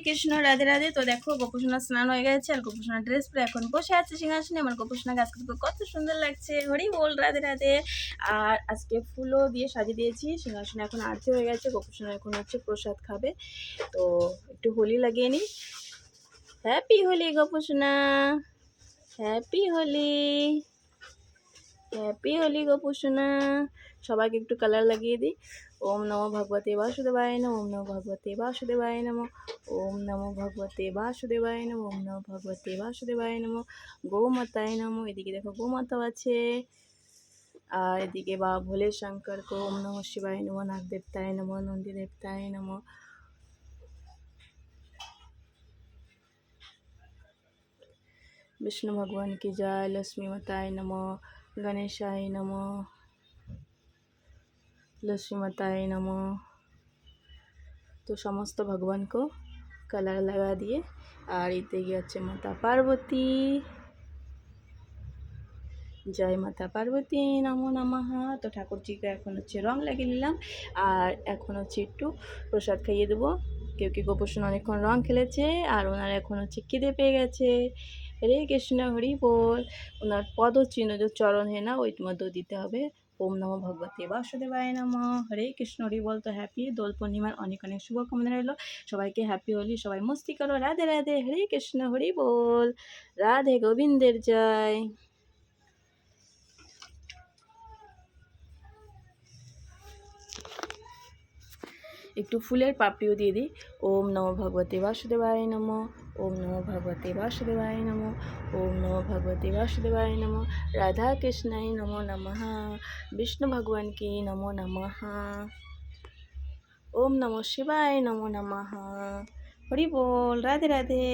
কৃষ্ণ, রাধে রাধে। তো দেখো, গোপুসোনা স্নান হয়ে গেছে আর গোপুসোনা ড্রেস পরে এখন বসে আছে সিংহাসনে। আমার গোপুসোনা গাছ করতে কত সুন্দর লাগছে। হরি বল, রাধে রাধে। আর আজকে ফুলও দিয়ে সাজিয়ে দিয়েছি। সিংহাসনে এখন আরতি হয়ে গেছে। গোপুসোনা এখন হচ্ছে প্রসাদ খাবে। তো একটু হোলি লাগিয়ে নিই। হ্যাপি হোলি, গোপুসোনা। হ্যাপি হোলি। হ্যাপি হোলি গোপুসোনা সবাইকে একটু কালার লাগিয়ে দিই ওম নমো ভগবতে বাসুদেবায় নম ওম নমো ভগবতে বাসুদেবায় নম ওম নমো ভগবতে বাসুদেবায় নম ওম নমো ভগবতে বাসুদেবায় নম গৌমাতায় নম এদিকে দেখো গৌমাতাও আছে আর এদিকে বা ভোলে শঙ্কর কো ওম নমঃ শিবায় নম নাগ দেবতায় নম নন্দী দেবতায় নম विष्णु भगवान की जय लक्ष्मी माताय नमो গণেশায় নম লক্ষ্মীমাতায় নম তো সমস্ত ভগবানকে কালার লাগা দিয়ে আর এতে গিয়েছে মাতা পার্বতী জয় মাতা পার্বতী নমো নামাহা তো ঠাকুরজিকে এখন হচ্ছে রং লাগিয়ে নিলাম। আর এখন হচ্ছে একটু প্রসাদ খাইয়ে দেবো। কেউ কি গোপসন অনেকক্ষণ রং খেলেছে। আর ওনার এখন হচ্ছে খিদে পেয়ে গেছে। হরে কৃষ্ণ, হরি বল। ওনার পদচিহ্ন যে চরণ হে না ওই মধ্যেও দিতে হবে। ওম নমো ভগবতে বাসুদেবায় নম। হরে কৃষ্ণ, হরি বল। তো হ্যাপি দোল পূর্ণিমার অনেক অনেক শুভকামনা রইল। সবাইকে হ্যাপি হোলি। সবাই মস্তি করো। রাধে রাধে। হরে কৃষ্ণ, হরি বল। রাধে গোবিন্দের জয়। একটু ফুলের পাপড়িও দিয়ে দিই। ওম নমো ভগবতে বাসুদেবায় নম। ওম নমো ভগবতে বাসুদেবায় নম। ওম নমো ভগবতে বাসুদেবায় নম। রাধা কৃষ্ণায় নমো নমঃ। বিষ্ণু ভগবানকে নমো নমঃ। ওম নমো শিবায় নমো নমঃ। হরি বল, রাধে রাধে।